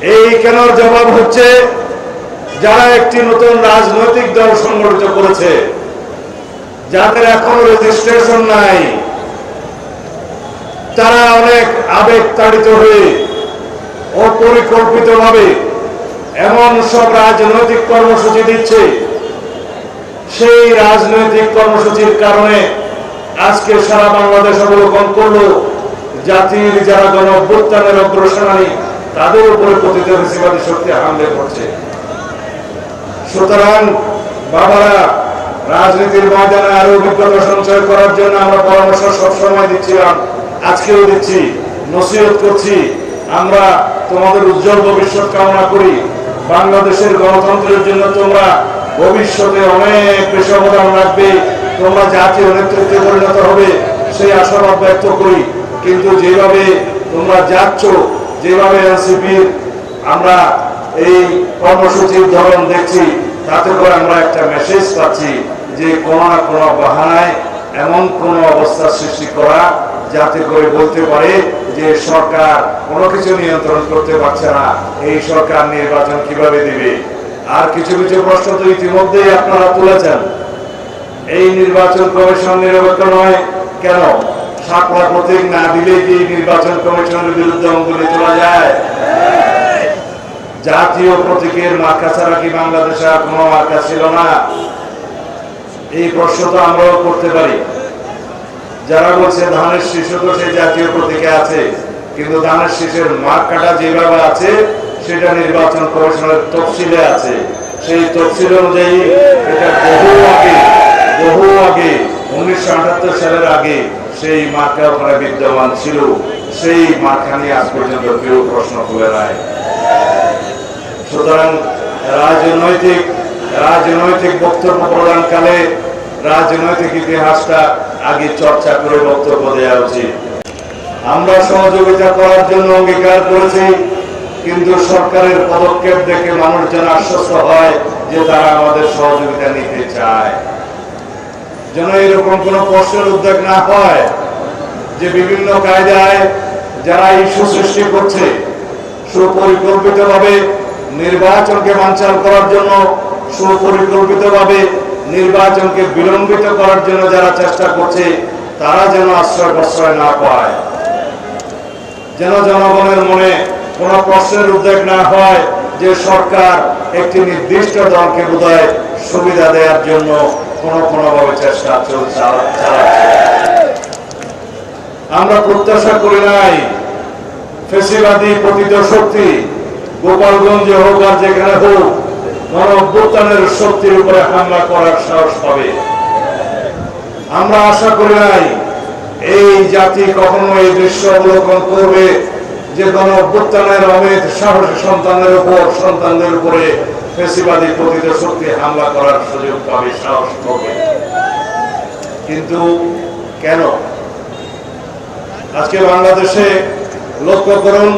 এই কেন জবাব হচ্ছে, যারা একটি নতুন রাজনৈতিক দল সংগঠিত করেছে, যাদের এখনও রেজিস্ট্রেশন নাই, তারা অনেক আবেগ তাড়িত হয়ে অপরিকল্পিত ভাবে এমন সব রাজনৈতিক কর্মসূচি দিচ্ছে। সেই রাজনৈতিক কর্মসূচির কারণে আজকে সারা বাংলাদেশ অবলোকন করল, জাতির যারা গণ অভ্যুত্থানের অগ্রসরানি তাদের উপরে পতিত ফেসিবাদী শক্তি হামলে করছে সুতরাং বাবারা, রাজনীতির ময়দানে আরও অভিজ্ঞতা সঞ্চয় করার জন্য আমরা পরামর্শ সবসময় দিচ্ছিলাম, আজকেও দিচ্ছি, নসিহত করছি। আমরা তোমাদের উজ্জ্বল ভবিষ্যৎ কামনা করি। বাংলাদেশের গণতন্ত্রের জন্য তোমরা ভবিষ্যতে অনেক বেশি অবদান রাখবে। তোমরা জাতীয় নেতৃত্বে পরিণত হবে, সেই আশাবাদ ব্যক্ত করি। কিন্তু যেভাবে তোমরা যাচ্ছ যেভাবে এনসিপির আমরা এই কর্মসূচির ধরন দেখছি, তাতে করে আমরা একটা মেসেজ পাচ্ছি যে কোনো না কোনো বাহানায় এমন কোন অবস্থা সৃষ্টি করা, যাতে করে বলতে পারে যে সরকার কোনো কিছু নিয়ন্ত্রণ করতে পারছে না, এই সরকার নির্বাচন কীভাবে দিবে। আর কিছু কিছু প্রশ্ন তো ইতিমধ্যেই আপনারা তুলেছেন। এই নির্বাচন কমিশন নিরপেক্ষ নয়, কেন? সাপলা প্রতীক না দিলে কি নির্বাচন কমিশনের বিরুদ্ধে অঙ্গুলি তোলা যায়? জাতীয় প্রতীকের মার্কা ছাড়া কি বাংলাদেশে আর কোনো মার্কা ছিল না? এই প্রশ্ন তো আমরাও করতে পারি। যারা বলছে ধানের শীর্ষ তো সেই জাতীয় প্রতীকে আছে, কিন্তু ধানের শীষের মার্কাটা যেভাবে আছে, সেটা নির্বাচন কমিশনের তফসিলে আছে। সেই তফসিল অনুযায়ী এটা বহু আগে বহু আগে, উনিশশো আটাত্তর সালের আগে সেই মার্কা ওখানে বিদ্যমান ছিল। সেই মার্কা নিয়ে আজ পর্যন্ত কেউ প্রশ্ন তুলে নাই। সুতরাং রাজনৈতিক রাজনৈতিক বক্তব্য প্রদানকালে রাজনৈতিক ইতিহাসটা আগে চর্চা করে বক্তব্য দেওয়া উচিত। আমরা সহযোগিতা করার জন্য অঙ্গীকার করেছি, কিন্তু সরকারের পদক্ষেপ দেখে মানুষ যেন আশ্বস্ত হয় যে তারা আমাদের সহযোগিতা নিতে চায়। যেন এরকম কোনো প্রশ্নের উদ্যোগ না হয় যে বিভিন্ন কায়দায় যারা ইস্যু সৃষ্টি করছে, সুপরিকল্পিতভাবে নির্বাচনকে বাঞ্চাল করার জন্য, সুপরিকল্পিতভাবে নির্বাচনকে বিলম্বিত করার জন্য যারা চেষ্টা করছে, তারা যেন আশ্রয় প্রশ্রয় না পায়। যেন জনগণের মনে কোন প্রশ্নের উদ্বেগ না হয় যে সরকার একটি নির্দিষ্ট দলকে বোধহয় সুবিধা দেওয়ার জন্য কোন কোনোভাবে চেষ্টা আমরা প্রত্যাশা করি নাই। ফেসিবাদী পতিত শক্তি গোপালগঞ্জে হোক আর যেখানে হোক গণ শক্তির উপরে হামলা করার সাহস পাবে। আমরা আশা করি নাই, এই জাতি কখনো এই দৃশ্য অবলোকন করবে। যে গণ অভ্যুত্থানের অমিত সাহসী সন্তানের উপর, সন্তানদের উপরে ফেসিবাদী পতিত শক্তি হামলা করার সুযোগ পাবে, সাহস পাবে। কিন্তু কেন? আজকে বাংলাদেশে লক্ষ্য করুন,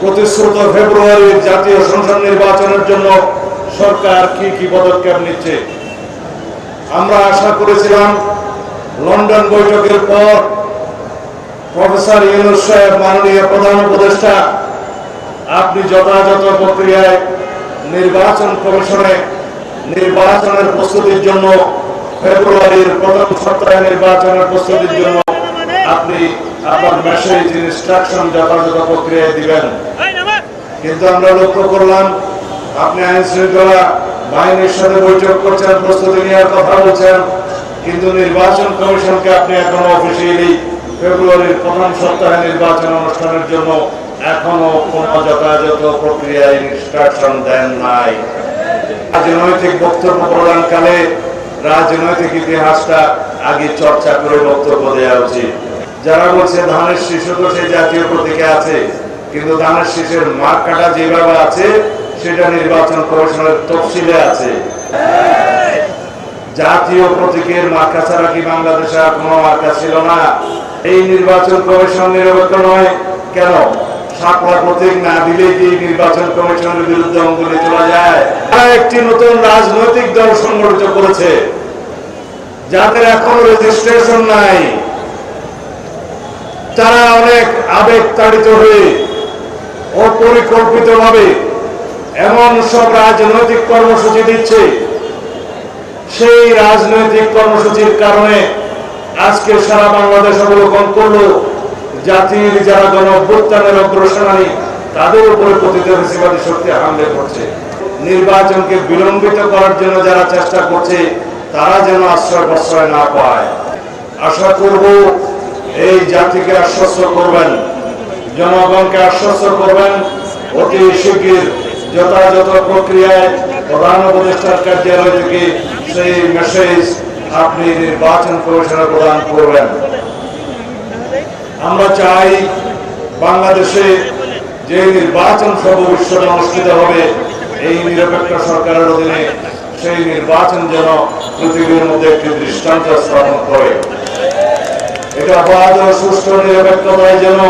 প্রতিশ্রুত ফেব্রুয়ারির জাতীয় সংসদ নির্বাচনের জন্য সরকার কি কি পদক্ষেপ নিচ্ছে? আমরা আশা করেছিলাম, লন্ডন বৈঠকের পর প্রফেসর ইউনুস সাহেব, মাননীয় প্রধান উপদেষ্টা, আপনি যথাযথ প্রক্রিয়ায় নির্বাচন কমিশনে নির্বাচনের প্রস্তুতির জন্য ফেব্রুয়ারির প্রথম সপ্তাহে নির্বাচনের প্রস্তুতির জন্য আপনি আপনার মেসেজ ইনস্ট্রাকশন যথাযথ প্রক্রিয়ায় দিবেন। কিন্তু আমরা লক্ষ্য করলাম, আপনি আইন শৃঙ্খলা বাহিনীর সাথে বৈঠক করছেন, প্রস্তুতি নেওয়ার কথা বলছেন, কিন্তু নির্বাচন কমিশনকে আপনি এখনও অফিসিয়ালি ফেব্রুয়ারির প্রথম সপ্তাহে নির্বাচন অনুষ্ঠানের জন্য এখনও কোন যথাযথ প্রক্রিয়ায় ইনস্ট্রাকশন দেন নাই। রাজনৈতিক বক্তব্য প্রদানকালে রাজনৈতিক ইতিহাসটা আগে চর্চা করে বক্তব্য দেওয়া উচিত। যারা বলছে ধানের শিশু তো সেই জাতীয় প্রতীকে আছে, কিন্তু ধানের শীষের মার্কাটা যেভাবে আছে, সেটা নির্বাচন কমিশনের তফসিলে আছে। জাতীয় প্রতীকের মার্কা ছাড়া কি বাংলাদেশে আর কোনো মার্কা ছিল না? এই নির্বাচন কমিশন নিরপেক্ষ নয়। কেন? সাপলা প্রতীক না দিলে কি নির্বাচন কমিশনের বিরুদ্ধে অঙ্গুলি তোলা যায়? একটি নতুন রাজনৈতিক দল সংগঠিত করেছে, যাদের এখনও রেজিস্ট্রেশন নাই। তারা অনেক আবেগ তাড়িত হয়ে, অপরিকল্পিতভাবে এমন সব রাজনৈতিক কর্মসূচি দিচ্ছে। সেই রাজনৈতিক কর্মসূচির কারণে আজকে সারা বাংলাদেশ অবলোকন করল জাতির যারা গণ অভ্যুত্থানের তাদের উপরে ফেসিবাদী শক্তি হামলে করছে নির্বাচনকে বিলম্বিত করার জন্য যারা চেষ্টা করছে, তারা যেন আশ্রয় প্রশ্রয় না পায়। আশা করব এই জাতিকে আশ্বস্ত করবেন, জনগণকে আশ্বস্ত করবেন, অতি শিগগির যথাযথ প্রক্রিয়ায় প্রধান উপদেষ্টার কার্যালয় থেকে সেই মেসেজ আপনি নির্বাচন কমিশনে প্রদান করবেন। আমরা চাই বাংলাদেশে যে নির্বাচন সর্ববিশ্বতে অনুষ্ঠিত হবে, এই নিরপেক্ষ সরকারের অধীনে সেই নির্বাচন যেন পৃথিবীর মধ্যে একটি দৃষ্টান্ত স্থাপন করে। এটা অবাধ ও সুষ্ঠু নিরপেক্ষতায় যেন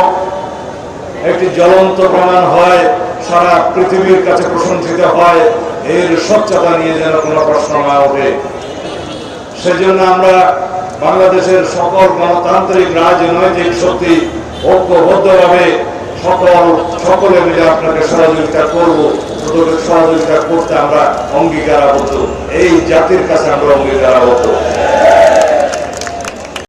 একটি জ্বলন্ত প্রমাণ হয়, সারা পৃথিবীর কাছে প্রশংসিত হয় এর স্বচ্ছতা নিয়ে যেন কোনো প্রশ্ন না ওঠে। সেজন্য আমরা বাংলাদেশের সকল গণতান্ত্রিক, রাজনৈতিক শক্তি ঐক্যবদ্ধভাবে সকল, সকলে মিলে আপনাকে সহযোগিতা করব। সহযোগিতা করতে আমরা অঙ্গীকারাবদ্ধ। এই জাতির কাছে আমরা অঙ্গীকারাবদ্ধ।